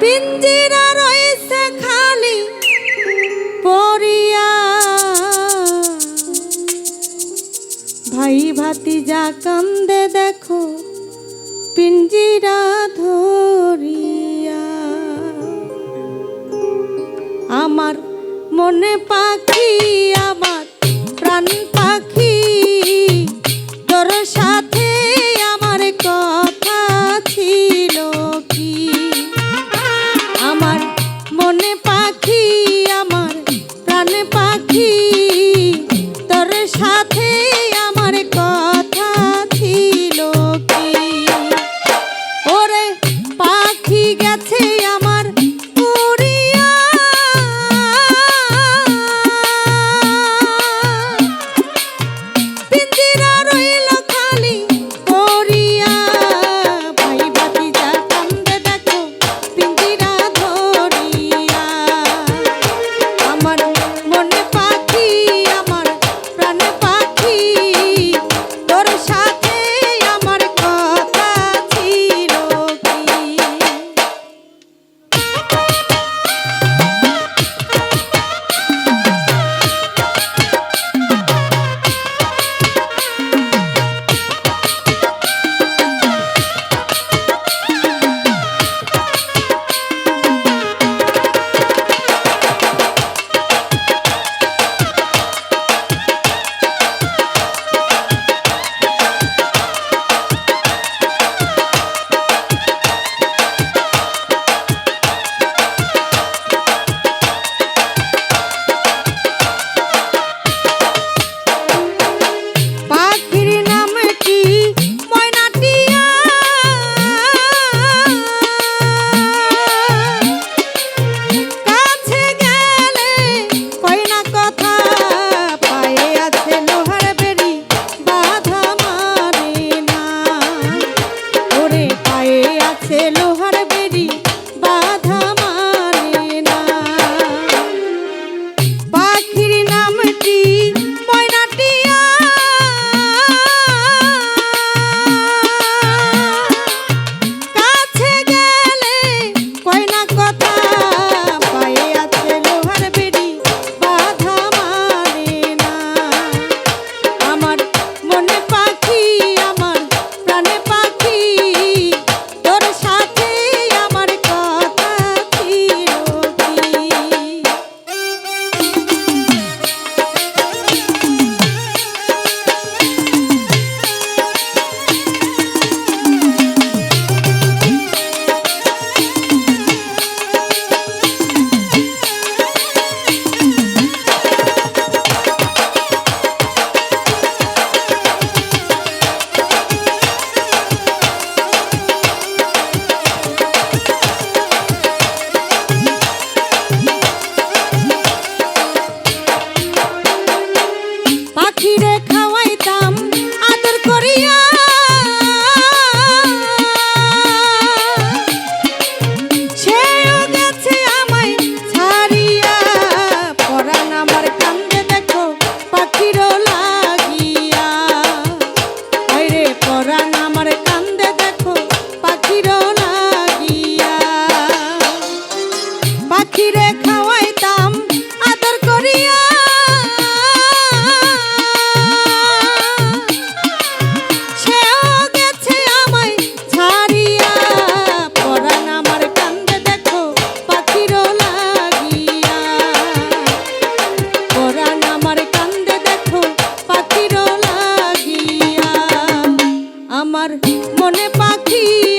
পিঞ্জিরা রয়েছে খালি পরিয়া ভাই ভাতিজা কান্দে দেখো পিঞ্জিরা ধরিয়া। আমার মনে পাখি Direct. আমার মনে পাখি